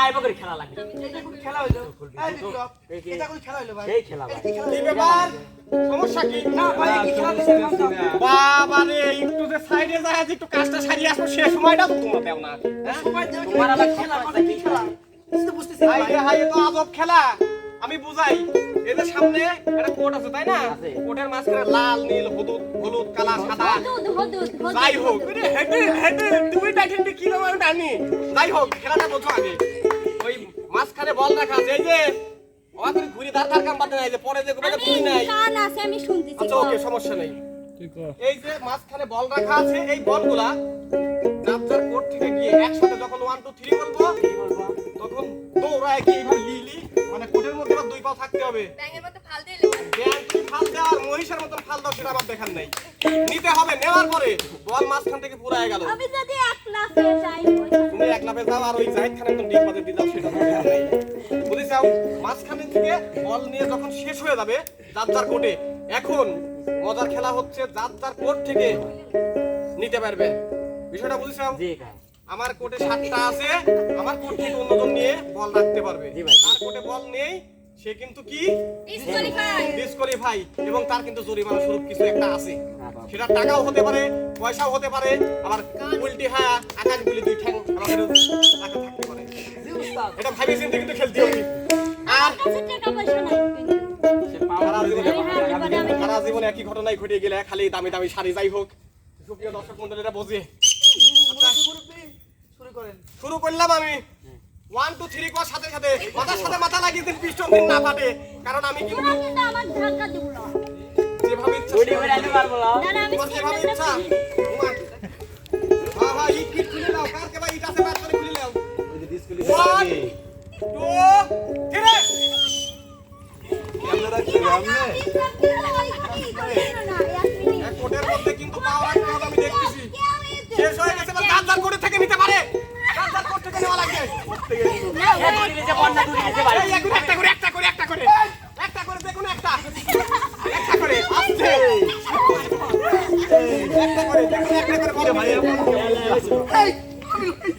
টাইবকের খেলা লাগে খেলা হইল। এই বিপ্লব এই যে- এটা কোন খেলা হইল ভাই। সেই খেলা এটা ভাই। কি খেলা কি হইল? ব্যাপার সমস্যা কি? না ভাই কি খেলা দিছে বাবা রে একটু যে সাইডে যায় একটু কাজটা সারিয়ে আসব সে সময়টা তো তোমার না? সবাই তোমার আবার খেলা খেলা কি খেলা? কিছু বুঝতেছি ভাই। হাই তো আজব খেলা। আমি বুঝাই এদের সামনে একটা কোট আছে তাই না। কোটের মাঝখানে লাল নীল হলুদ হলুদ কালা সাদা। যাই হোক তুমি টাইটেনটি কি নাম আমি জানি? যাই হোক খেলাটা বোঝো আগে। মাঝখানে বল রাখা আছে এই যে। তুমি ঘুরি ধার ধার কাম বাদে নাই যে পরে যে আমি ঘুরি নাই। কান আছে আমি শুনতেছি আচ্ছা ওকে সমস্যা নেই। এই যে মাঝখানে বল রাখা আছে এই বলগুলা যার কোর্ট থেকে গিয়ে একসাথে যখন ওয়ান টু থ্রি বলব তখন দৌড়ায় কি এইভাবে লিলি মানে কোর্টের মধ্যে আবার দুই পা থাকতে হবে। ব্যাঙের মতো ফাল দিলে ব্যাং তুমি ফাল দেওয়ার মহিষের মতন ফাল দাও সেটা আমার দেখার নেই। নিতে হবে নেওয়ার পরে বল মাঝখান থেকে পুরায় গেল। আমি যদি এক লাফে যাই তুমি এক লাফে যাও আর ওই জাহিদ খানের মতন ডিগ বাজে দিয়ে সেটা নেই বুঝেছাও মাঝখানে থেকে বল নিয়ে যখন শেষ হয়ে যাবে যার যার কোর্টে এখন মজার খেলা হচ্ছে যার যার কোর্ট থেকে নিতে পারবে। বিষয়টা বুঝেছাও জি আমার কোর্টে সাতটা আছে আমার কোর্ট থেকে অন্যজন নিয়ে বল রাখতে পারবে। জি ভাই। তার কোর্টে বল নেই সে কিন্তু কি? ডিসকোয়ালিফাই এবং তার কিন্তু জরিমানা স্বরূপ কিছু একটা আছে। সেটা টাকাও হতে পারে পয়সাও হতে পারে আবার উল্টি হ্যাঁ আকাশ গুলি দুই ঠ্যাং আমাদের টাকা থাকতে পারে। এটা ভাবি চিন্তে কিন্তু খেলতে হবে। আর কাছে টাকা পয়সা নাই কিন্তু সারা জীবনে একই ঘটনাই ঘটে গেলে খালি দামি দামি শাড়ি যাই হোক। সুপ্রিয় দর্শক মন্ডলীরা বোঝে? মুরব্বি, শুরু করেন। শুরু করলাম আমি। ওয়ান টু থ্রি করার সাথে সাথে। মাথার সাথে মাথা লাগিয়ে দিন পিস্টন দিন না ফাটে। কারণ আমি কিন্তু আমার ধাক্কা দিব না। যেভাবে ইচ্ছা যেভাবে ইচ্ছা। হ্যাঁ ইট ইট খুলে দাও। কার ভাই ইট আছে ব্যাট করে খুলে দাও। ওয়ান টু থ্রি এক কোটের মধ্যে কিন্তু পাওয়া রাখতে আমি দেখতেছি। শেষ হয়ে গেছে বা দাঁত দাঁত করে থেকে নিতে পারে। একটা করে একটা করে একটা করে। একটা করে দেখুন একটা। একটা করে আস্তে একটা করে দেখুন একটা করে বলো ভাই এই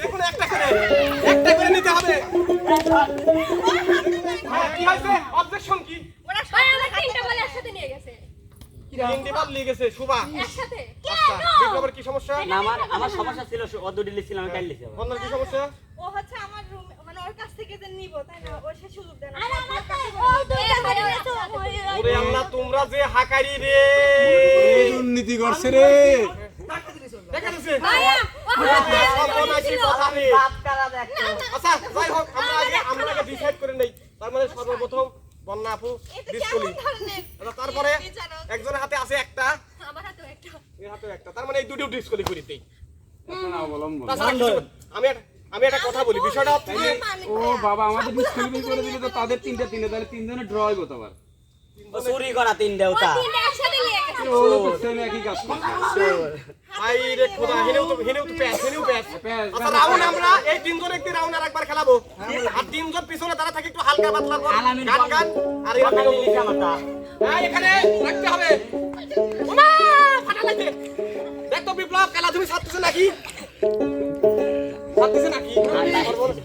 দেখুন একটা করে। একটা করে নিতে হবে। হ্যাঁ, কি হয়েছে? অবজেকশন কি? তিনটি বল নিয়ে গেছে। শুভা। আচ্ছা বিপ্লবের কি সমস্যা? না আমার আমার সমস্যা ছিল ও দুটি লিখছিলাম আমি কাল লিখছি আবার। কি সমস্যা? ও হচ্ছে আমার রুম মানে ওর কাছ থেকে যে নিব তাই না? ওর সে সুযোগ দেয় না। আর আমার দুটো ওরে আল্লাহ তোমরা যে হাকারি রে। দুর্নীতি করছে রে। দেখা? দিছে আচ্ছা যাই হোক আমরা আগে আমরা আগে ডিসাইড করে নেই। তার মানে সর্বপ্রথম বন্যা আপু এটা ডিসকুলি কেমন ধরনের? আচ্ছা তারপরে? একজনের হাতে আছে আমার হাতেও একটা এর হাতেও একটা তার মানে এই দুটো ডিসকুলি করে দেই। আমি একটা আমি একটা কথা বলি বিষয়টা ও বাবা আমাদের ডিসকালিফাই করে দিলে তো তাদের তিনটা তিনটা তাহলে তিনজনে ড্র হইব তো আবার। চুরি করা তিন দেওতা তিনটা একসাথে নিয়ে গেছে। ও তো সেম একই কাজ করছে। আই রে খোদা হেনেও তো হেনেও তো প্যাস হেনেও প্যাস প্যাস, আচ্ছা খেলাবো। আর তিনজন পিছনে তারা থাকে একটু হালকা পাতলা গান গান। আর হ্যাঁ এখানে রাখতে হবে। ফাটা দেখ খেলা তুমি ছাড়তেছে নাকি? ছাড়তেছে নাকি?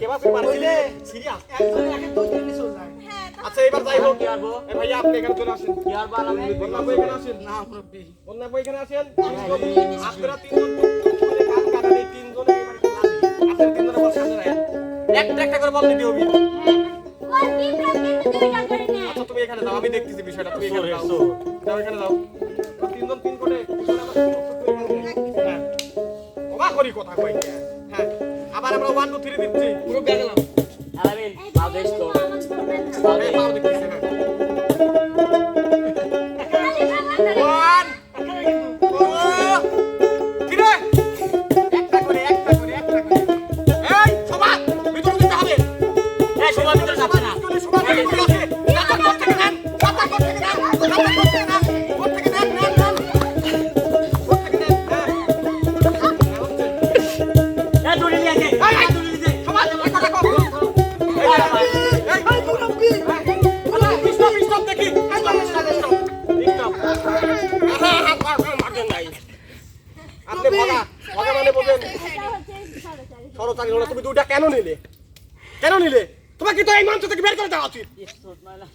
কেবা সে মারছিলে সিরিয়াস একজন একে দুই দিন চলে যায় হ্যাঁ আচ্ছা এবার যাই হোক। কি পারব এ ভাইয়া আপনি এখানে চলে আসেন। কি আর বল আমি বন্যা বই এখানে আসেন? না মুরব্বি বন্যা বই এখানে আসেন? আপনারা তিনজন গান গান এই তিনজনে এবার খেলা। আপনারা তিনজনে বল সামনে রাখেন একটা একটা করে বল দিতে হবে। করে আচ্ছা তুমি এখানে দাও আমি দেখতেছি বিষয়টা। তুমি এখানে দাও দাও এখানে দাও তিনজন তিন কোটে করি কথা কই হ্যাঁ আবার আমরা ওয়ান টু থ্রি দিচ্ছি পুরো গেলাম আমিন পাও দেশ তো পাও হ্যাঁ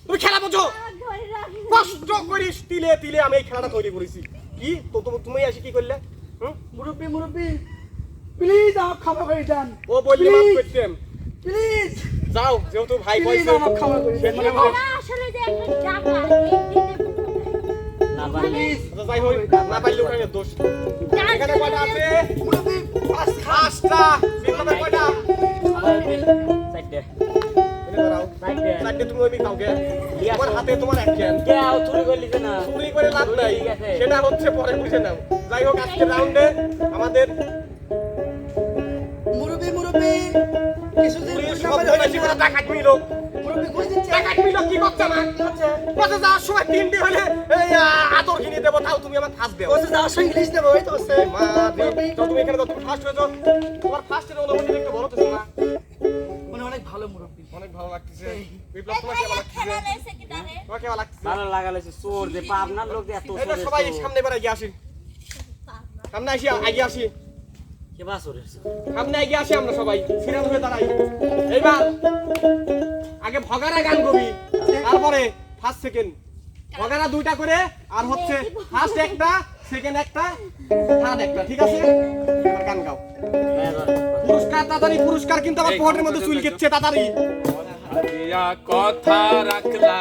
তুমি খেলা বোঝো। কষ্ট করিস তিলে তিলে আমি এই খেলাটা তৈরি করেছি। কি? তো তুমি- তুমি এসে কি করলে? হুম? মুরব্বি মুরব্বি প্লিজ আমাকে ক্ষমা করে দেন। ও বললে মাফ Please, করতেম প্লিজ যাও যেহেতু ভাই প্লিজ কইছে আমাকে ক্ষমা করে দেন। আসলে যে একটা টাকা না পারলে আচ্ছা, যাই হোক না পারলে ওখানে দোষ। এখানে কয়টা আছে? মুরব্বি পাঁচ পাঁচটা বিপ্লবের কয়টা? চারটে চারটে তুমি ওই কাউকে তোমার হাতে তোমার এক ক্যান কে আও চুরি করলি না? চুরি করে লাভ নাই। সেটা হচ্ছে পরে বুঝে নাও। যাই হোক আজকে রাউন্ডে আমাদের মুরব্বি মুরব্বি কিছুদিন পুলিশ পয়সা শব্দ পাই বেশি করে ডাকাত মিলো মুরব্বি কই দিচ্ছে ডাকাত মিলো কি করছে না বসে যাওয়ার সময় তিনটি হলে এই আ, কিনে দেবো তাও তুমি আমার ফাঁস দেবো যাওয়ার সময় ইংলিশ দেবো ওই তো। ওসে মা তো তুমি এখানে তো তুমি ফার্স্ট হয়েছো তোমার ফার্স্টের অনুভূতি একটু বলো তো শোনা অনেক ভালো লাগতেছে। বিপ্লব তোমার কেমন লাগতেছে? তোমার কেমন লাগতেছে? ভালো লাগালেছে চোর যে পাবনার লোক এত সবাই সামনে এবার এগিয়ে আসি। সামনে আসি আগে আসি। চোরের সামনে এগিয়ে আসি আমরা সবাই। সিরিয়াল হয়ে দাঁড়াই। এইবার আগে ভগারা গান কবি তারপরে ফার্স্ট সেকেন্ড ভগারা দুইটা করে আর হচ্ছে ফার্স্ট একটা সেকেন্ড একটা থার্ড একটা ঠিক আছে? এবার গান গাও। পুরস্কার তাড়াতাড়ি পুরস্কার কিন্তু আমার পকেটের মধ্যে চুল কেটছে তাড়াতাড়ি। কথা রাখলা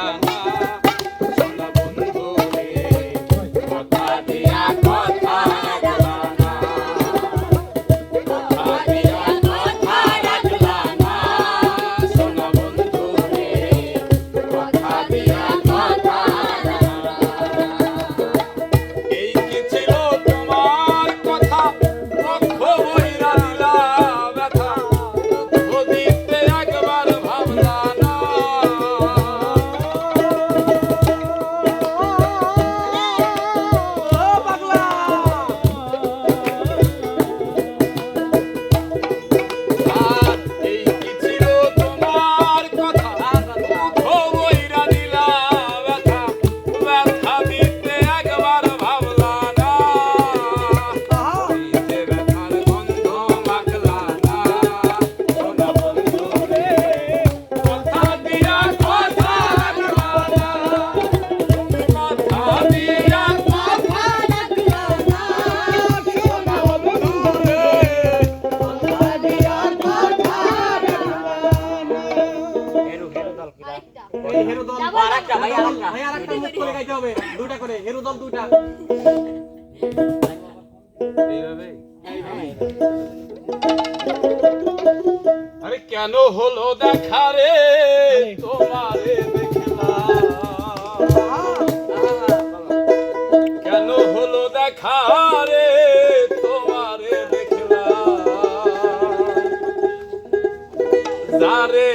আরে কেন হলো দেখা রে? তোমারে কেন হলো দেখা রে? তোমারে দেখলা যারে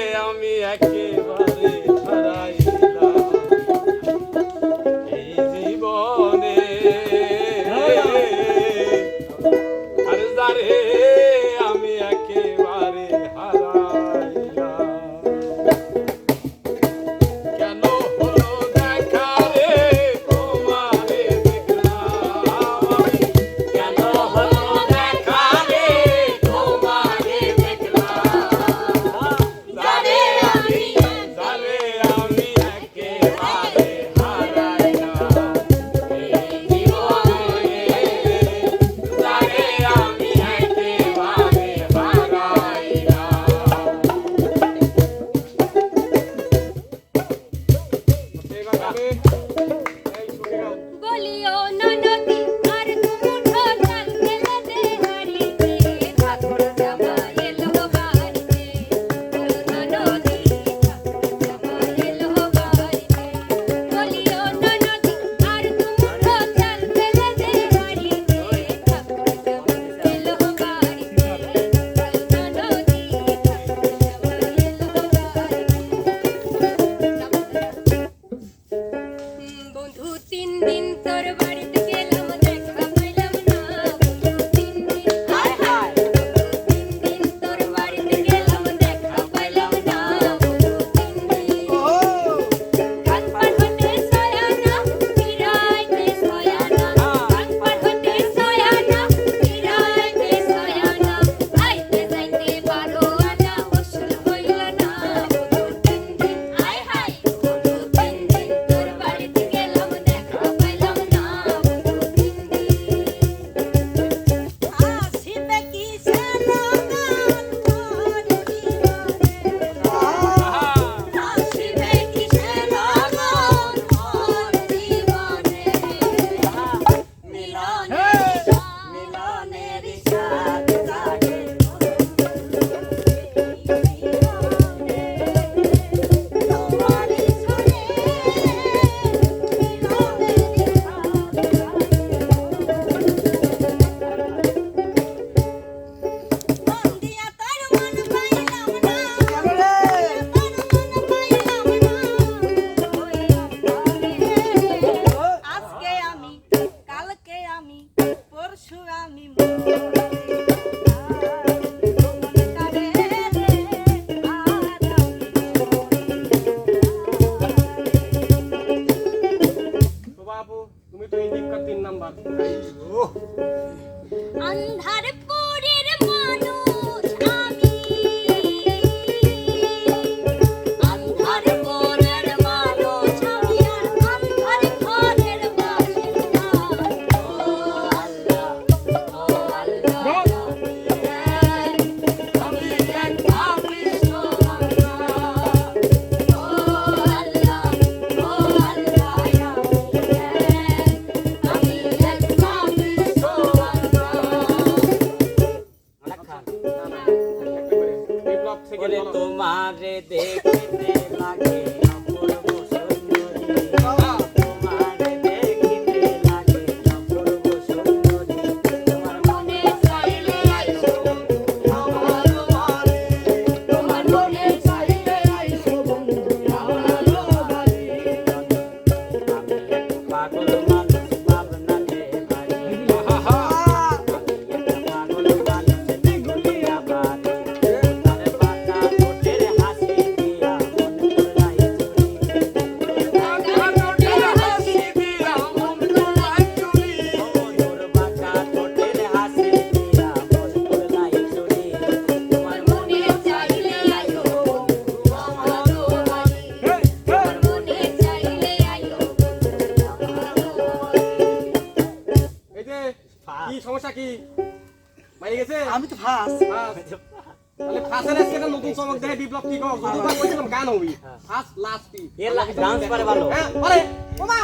কি কর যতবার বলছিলাম গান হবি। First last P A dance করে ভালো। হ্যাঁ বলে ওমা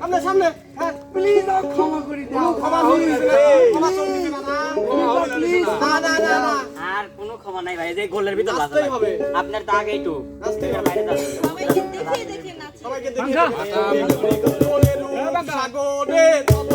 সামনে সামনে হ্যাঁ। প্লিজ ক্ষমা করে দাও। ক্ষমা ক্ষমা চলতেছে না না। প্লিজ না? না না না আর কোনো ক্ষমা নাই ভাই যে গোলের ভিতর লাগা হবে। আপনার বাইরে যাচ্ছে সবাইকে দেখে দেখে নাচে। সবাইকে দেখে সাগরে তত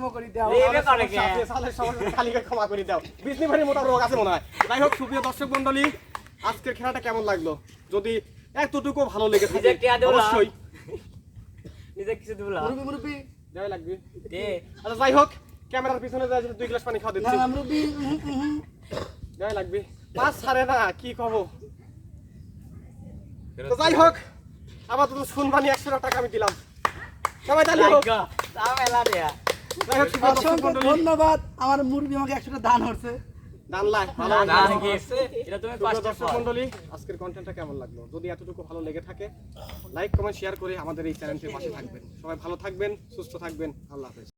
ক্ষমা করে দাও রেবে করে কে সালের সমস্যা খালিকে ক্ষমা করে দাও বিজনি ভারি মোটা রোগ আছে মনে হয়। যাই হোক সুপ্রিয় দর্শক মন্ডলী আজকের খেলাটা কেমন লাগল? যদি এতটুকু ভালো লেগে থাকে। অবশ্যই নিজে কিছু দিবলা মুরব্বি মুরব্বি যাই লাগবে। দে। আচ্ছা যাই হোক ক্যামেরার পিছনে যাই দুই গ্লাস পানি খাওয়া দিচ্ছি না। যাই লাগবে। পাঁচ সাড়ে না কি কব? তো যাই হোক আপাতত শুনবানি একশো টাকা আমি দিলাম। সবাই তাহলে হোক অসংখ্য ধন্যবাদ। আমার মুরগি আমাকে একশোটা দান হচ্ছে। আজকের কন্টেন্টটা কেমন লাগল? যদি এতটুকু ভালো লেগে থাকে লাইক কমেন্ট শেয়ার করে আমাদের এই চ্যানেলটির পাশে থাকবেন। সবাই ভালো থাকবেন সুস্থ থাকবেন। আল্লাহ হাফেজ।